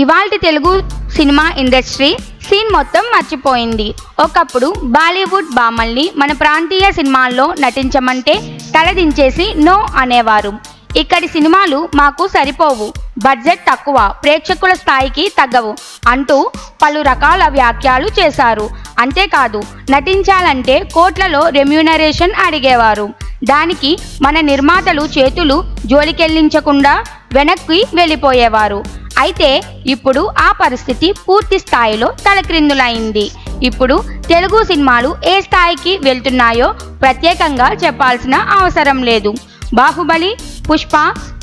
ఇవాల్టి Telugu cinema industry scene మొత్తం మర్చిపోయింది. ఒకప్పుడు బాలీవుడ్ బామల్ని మన ప్రాంతీయ సినిమాల్లో నటించమంటే తలదించేసి నో అనేవారు. ఇక్కడి సినిమాలు మాకు సరిపోవు. బడ్జెట్ తక్కువ ప్రేక్షకుల స్థాయికి తగ్గవు అంటూ పలు రకాల వ్యాఖ్యలు చేశారు. అంతేకాదు నటించాలంటే కోట్లలో రెమ్యూనరేషన్ అడిగేవారు. దానికి మన నిర్మాతలు చేతులు జోలికెళ్ళించకుండా వెనక్కి వెళ్ళిపోయేవారు. అయితే ఇప్పుడు ఆ పరిస్థితి పూర్తి స్థాయిలో తలక్రిందులైంది. ఇప్పుడు తెలుగు సినిమాలు ఏ స్థాయికి వెళ్తున్నాయో ప్రత్యేకంగా చెప్పాల్సిన అవసరం లేదు. బాహుబలి పుష్ప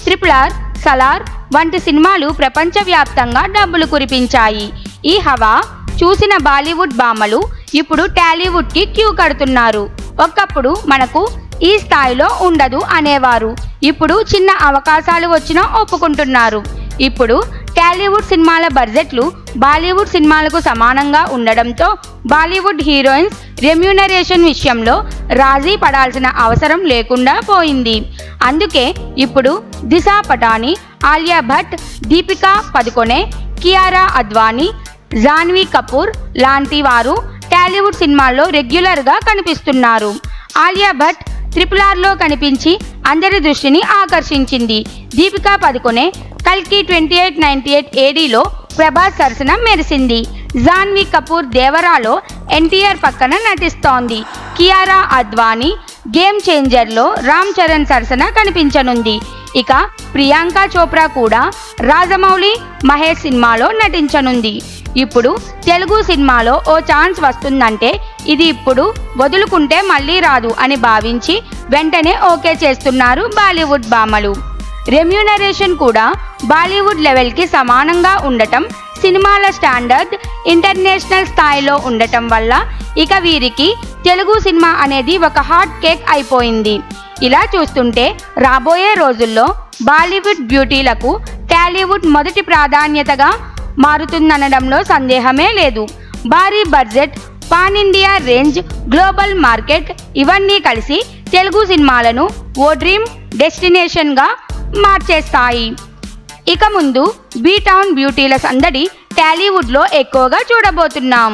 త్రిపుల్ ఆర్ సలార్ వంటి సినిమాలు ప్రపంచవ్యాప్తంగా డబ్బులు కురిపించాయి. ఈ హవా చూసిన బాలీవుడ్ భామలు ఇప్పుడు టాలీవుడ్కి క్యూ కడుతున్నారు. ఒకప్పుడు మనకు ఈ స్థాయిలో ఉండదు అనేవారు. ఇప్పుడు చిన్న అవకాశాలు వచ్చినా ఒప్పుకుంటున్నారు. ఇప్పుడు టాలీవుడ్ సినిమాల బడ్జెట్లు బాలీవుడ్ సినిమాలకు సమానంగా ఉండడంతో బాలీవుడ్ హీరోయిన్స్ రెమ్యూనరేషన్ విషయంలో రాజీ పడాల్సిన అవసరం లేకుండా పోయింది. అందుకే ఇప్పుడు దిశా పటాని ఆలియా భట్ దీపికా పదుకొనే కియారా అద్వానీ జాన్వీ కపూర్ లాంటి వారు టాలీవుడ్ సినిమాల్లో రెగ్యులర్గా కనిపిస్తున్నారు. ఆలియా భట్ ట్రిపుల్ ఆర్లో కనిపించి అందరి దృష్టిని ఆకర్షించింది. దీపికా పదుకొనే కల్కి ట్వంటీ ఎయిట్ నైంటీ ఎయిట్ ఏడీలో ప్రభాస్ సరసన మెరిసింది. జాన్వీ కపూర్ దేవరాలో ఎన్టీఆర్ పక్కన నటిస్తోంది. కియారా అద్వానీ గేమ్ చేంజర్లో రామ్ చరణ్ సరసన కనిపించనుంది. ఇక ప్రియాంక చోప్రా కూడా రాజమౌళి మహేష్ సినిమాలో నటించనుంది. ఇప్పుడు తెలుగు సినిమాలో ఓ ఛాన్స్ వస్తుందంటే ఇది ఇప్పుడు వదులుకుంటే మళ్ళీ రాదు అని భావించి వెంటనే ఓకే చేస్తున్నారు బాలీవుడ్ భామలు. రెమ్యూనరేషన్ కూడా బాలీవుడ్ లెవెల్కి సమానంగా ఉండటం సినిమాల స్టాండర్డ్ ఇంటర్నేషనల్ స్థాయిలో ఉండటం వల్ల ఇక వీరికి తెలుగు సినిమా అనేది ఒక హాట్ కేక్ అయిపోయింది. ఇలా చూస్తుంటే రాబోయే రోజుల్లో బాలీవుడ్ బ్యూటీలకు టాలీవుడ్ మొదటి ప్రాధాన్యతగా మారుతుందనడంలో సందేహమే లేదు. భారీ budget pan India range global market ఇవన్నీ కలిసి తెలుగు సినిమాలను ఓ డ్రీమ్ డెస్టినేషన్గా మార్చేస్తాయి. ఇక ముందు బీటౌన్ బ్యూటీల సందడి టాలీవుడ్లో ఎక్కువగా చూడబోతున్నాం.